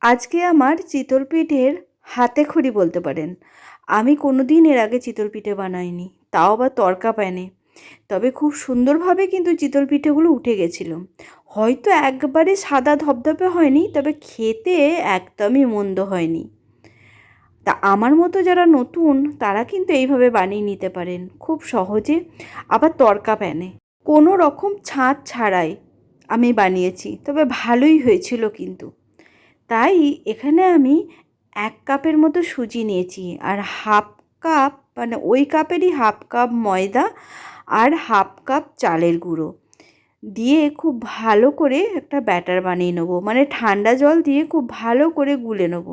আজকে আমার চিতল পিঠের হাতে খড়ি বলতে পারেন। আমি কোনো দিন এর আগে চিতল পিঠে বানাইনি, তাও আবার তরকা প্যানে। তবে খুব সুন্দরভাবে কিন্তু চিতল পিঠেগুলো উঠে গেছিল। হয়তো একবারে সাদা ধপধপে হয়নি, তবে খেতে একদমই মন্দ হয়নি। তা আমার মতো যারা নতুন, তারা কিন্তু এইভাবে বানিয়ে নিতে পারেন, খুব সহজে, আবার তরকা প্যানে। কোনো রকম ছাঁচ ছাড়াই আমি বানিয়েছি, তবে ভালোই হয়েছিল কিন্তু। তাই এখানে আমি এক কাপের মতো সুজি নিয়েছি। আর হাফ কাপ মানে ওই কাপেরই হাফ কাপ ময়দা আর হাফ কাপ চালের গুঁড়ো। দিয়ে খুব ভালো করে একটা ব্যাটার বানিয়ে নেব। মানে ঠান্ডা জল দিয়ে খুব ভালো করে গুলে নেব।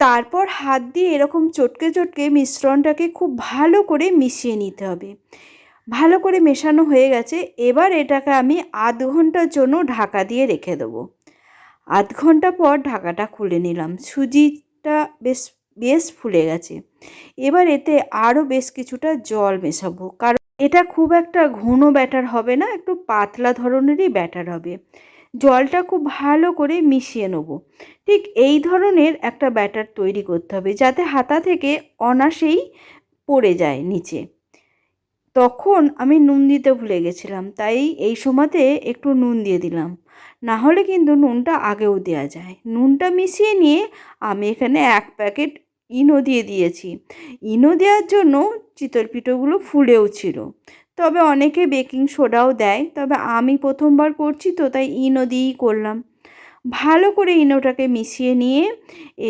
তারপর হাত দিয়ে এরকম চটকে চটকে মিশ্রণটাকে খুব ভালো করে মিশিয়ে নিতে হবে। ভালো করে মেশানো হয়ে গেছে। এবার এটাকে আমি আধ ঘণ্টার জন্য ঢাকা দিয়ে রেখে দেবো। আধ ঘণ্টা পর ঢাকাটা খুলে নিলাম। সুজিটা বেশ বেশ ফুলে গেছে। এবার এতে আরও বেশ কিছুটা জল মেশাবো। কারণ এটা খুব একটা ঘন ব্যাটার হবে না, একটু পাতলা ধরনেরই ব্যাটার হবে। জলটা খুব ভালো করে মিশিয়ে নেব। ঠিক এই ধরনের একটা ব্যাটার তৈরি করতে হবে যাতে হাতা থেকে অনাসেই পড়ে যায় নিচে। তখন আমি নুন দিতে ভুলে গেছিলাম, তাই এই সময়তে একটু নুন দিয়ে দিলাম। না হলে কিন্তু নুনটা আগেও দেওয়া যায়। নুনটা মিশিয়ে নিয়ে আমি এখানে এক প্যাকেট ইনো দিয়ে দিয়েছি। ইনো দেওয়ার জন্য চিতল পিঠোগুলো ফুলেও ছিল। তবে অনেকে বেকিং সোডাও দেয়, তবে আমি প্রথমবার করছি তো তাই ইনো দিয়েই করলাম। ভালো করে ইনোটাকে মিশিয়ে নিয়ে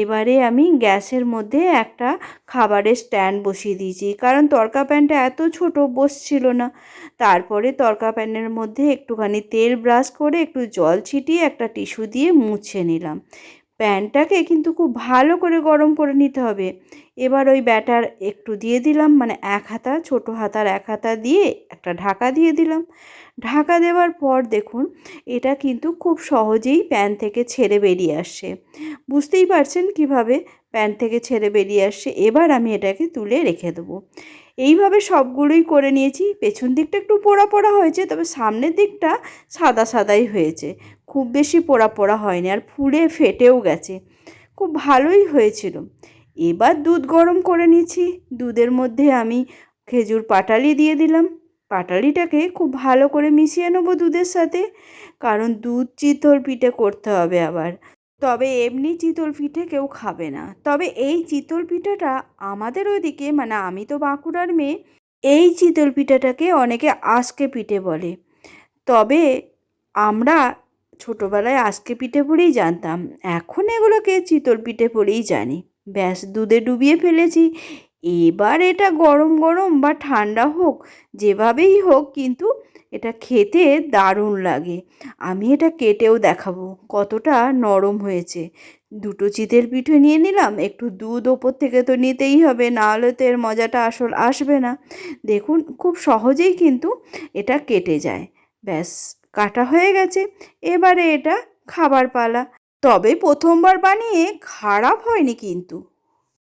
এবারে আমি গ্যাসের মধ্যে একটা খাবারের স্ট্যান্ড বসিয়ে দিয়েছি। কারণ তরকা প্যানটা এত ছোট বসছিল না। তারপরে তরকা প্যানের মধ্যে একটুখানি তেল ব্রাশ করে একটু জল ছিটিয়ে একটা টিস্যু দিয়ে মুছে নিলাম। প্যানটাকে কিন্তু খুব ভালো করে গরম করে নিতে হবে। এবার ওই ব্যাটার একটু দিয়ে দিলাম মানে এক হাতা, ছোটো হাতার এক হাতা দিয়ে একটা ঢাকা দিয়ে দিলাম। ঢাকা দেওয়ার পর দেখুন, এটা কিন্তু খুব সহজেই প্যান থেকে ছেড়ে বেরিয়ে আসছে। বুঝতেই পারছেন কীভাবে প্যান থেকে ছেড়ে বেরিয়ে আসছে? এবার আমি এটাকে তুলে রেখে দেবো। এইভাবে সবগুলোই করে নিয়েছি। পেছন দিকটা একটু পোড়া পোড়া হয়েছে, তবে সামনের দিকটা সাদা সাদাই হয়েছে। খুব বেশি পোড়া পোড়া হয়নি আর ফুলে ফেটেও গেছে। খুব ভালোই হয়েছিল। এবার দুধ গরম করে নিয়েছি দুধের মধ্যে আমি খেজুর পাটালি দিয়ে দিলাম। পাটালিটাকে খুব ভালো করে মিশিয়ে নেব দুধের সাথে, কারণ দুধ চিতল পিঠে করতে হবে আবার। তবে এমনি চিতল পিঠে কেউ খাবে না। তবে এই চিতল পিঠাটা আমাদের ওইদিকে মানে আমি তো বাঁকুড়ার মেয়ে, এই চিতল পিঠাটাকে অনেকে আজকে পিঠে বলে। তবে আমরা ছোটোবেলায় আজকে পিঠে বলেই জানতাম, এখন এগুলোকে চিতল পিঠে বলেই জানি। ব্যাস, দুধে ডুবিয়ে ফেলেছি। এবার এটা গরম গরম বা ঠান্ডা হোক, যেভাবেই হোক, কিন্তু এটা খেতে দারুণ লাগে। আমি এটা কেটেও দেখাবো, কতটা নরম হয়েছে। দুটো চিতের পিঠে নিয়ে নিলাম, একটু দুধ ওপর থেকে তো নিতেই হবে না হলে তো এর মজাটা আসল আসবে না। দেখুন, খুব সহজেই কিন্তু এটা কেটে যায়। ব্যাস কাটা হয়ে গেছে। এবারে এটা খাবার পালা। তবে প্রথমবার বানিয়ে খারাপ হয়নি কিন্তু।